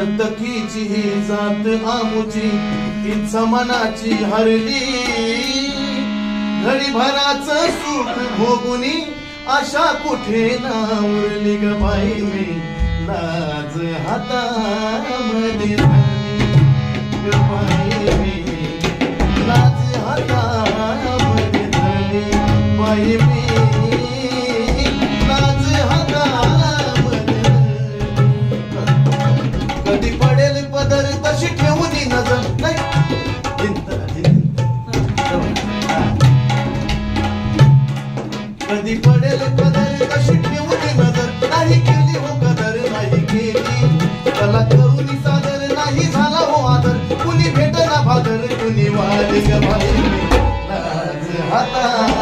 नर्तकीची ही जात आमुची इच्छा मनाची हरली. घडी भराच सुख भोगुनी आशा कुठे ना उरली ग बाई मी? लाज हातामध्ये धरली ग बाई मी. लाज हातामध्ये धरली बाई मी. कधी पडेल कदर कशी ठेवली नजर? नाही केली हो कदर नाही केली. त्याला करून सादर नाही झाला हो आदर. कुणी भेटला भादर कुणी वाद गमाई हाता